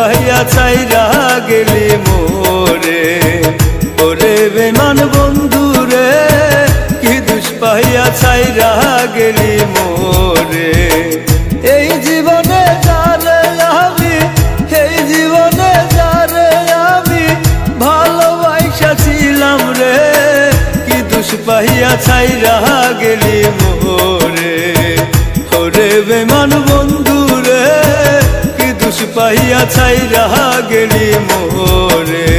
পাইয়া চাইরা গেলি মোরে। ওরে বেমান বন্ধু রে কি দুষ পাইয়া চাইরা গেলি মোরে। দুষ পাইয়া চাইরা গেলি মোরে।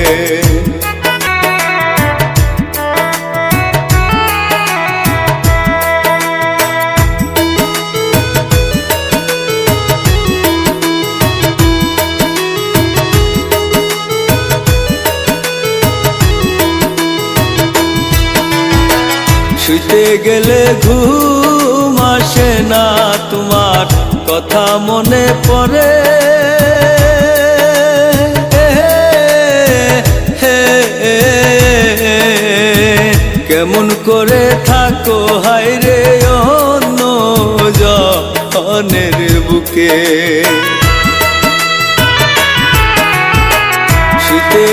শুতে গেলে ঘুম আসে না তোমার কথা মনে পড়ে।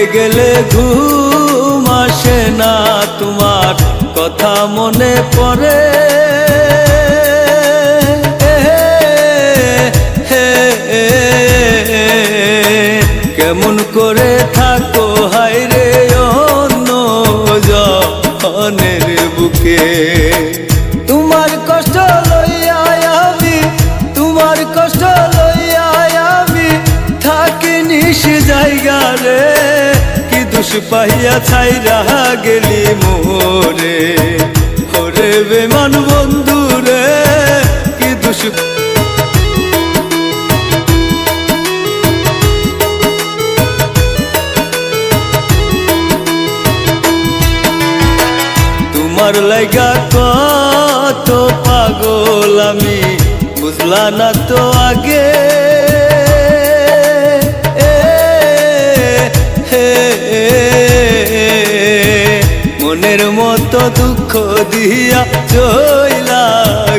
গেলে ঘুম আসে না তোমার কথা মনে পড়ে কেমন করে দুষ পাইয়া ছাইরা গেলি মোরে। ওরে বেমান বন্ধু রে কি দুষ তোমার লাইগা কত পাগল আমি, বুঝলা না তো আগে। মনের মতো দুঃখ দিয়া চইলা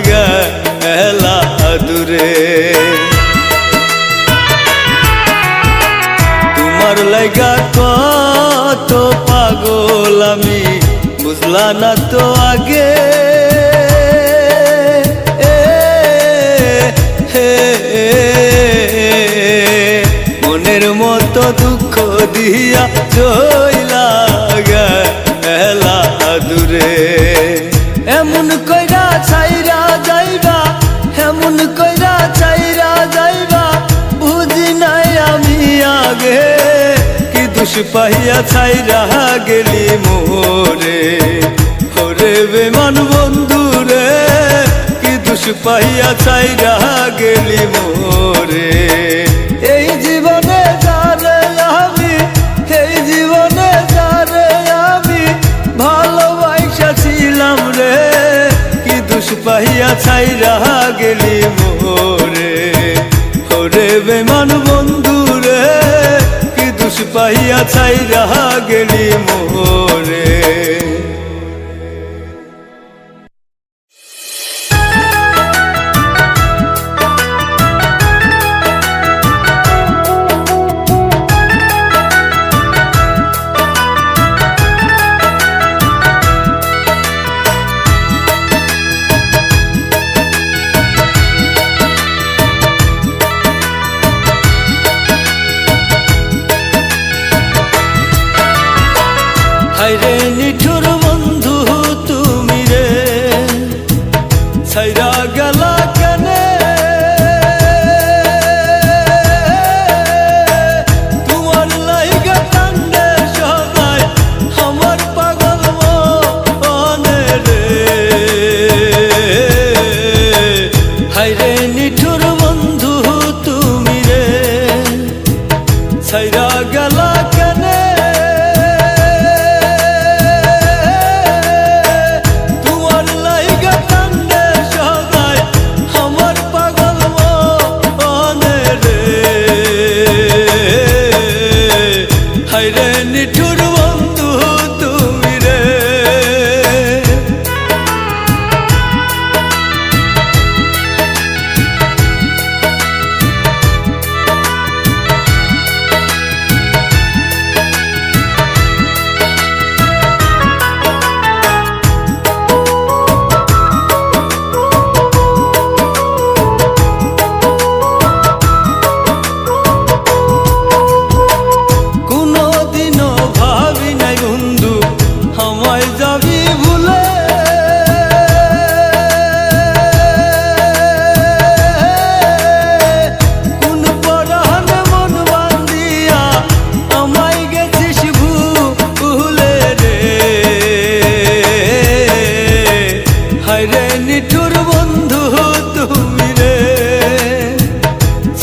গেলা দূরে। তোমার লাইগা কত পাগল আমি, বুঝলা না তো আগে। মনের মতো দুঃখ দিয়া চইলা এমন কইরা ছাইরা যাইবা, এমন কইরা ছাইরা যাইবা, বুঝি নাই আমি আগে, কি দুষ পাইয়া ছাইরা গেলি মোরে? ওরে বেমান বন্ধু রে, কি দুষ পাইয়া ছাইরা গেলি মোরে? দুষ রাহা গেলি মোরে। ওরে বেমান বন্ধু রে কি দুষ পাইয়া ছাইরা গেলি মোরে। নিঠুর বন্ধু তুমি রে। ছাইরা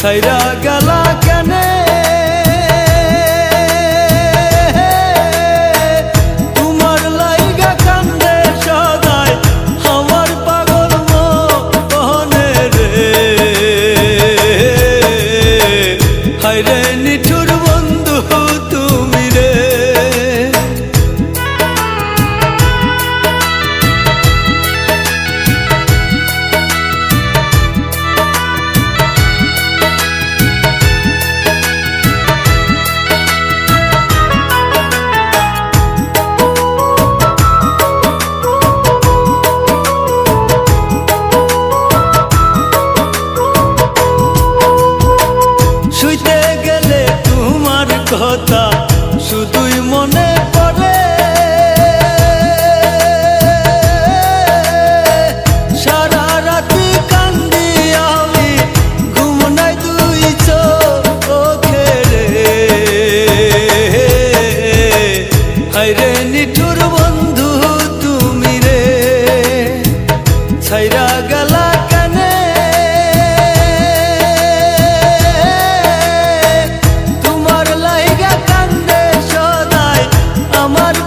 সাইরা গেলা কেনে? তোমার লাইগা কান্দে সদায় আমার পাগল মনে রে। হাইরে নিঠুর বন্ধু শুধুই মনে আমার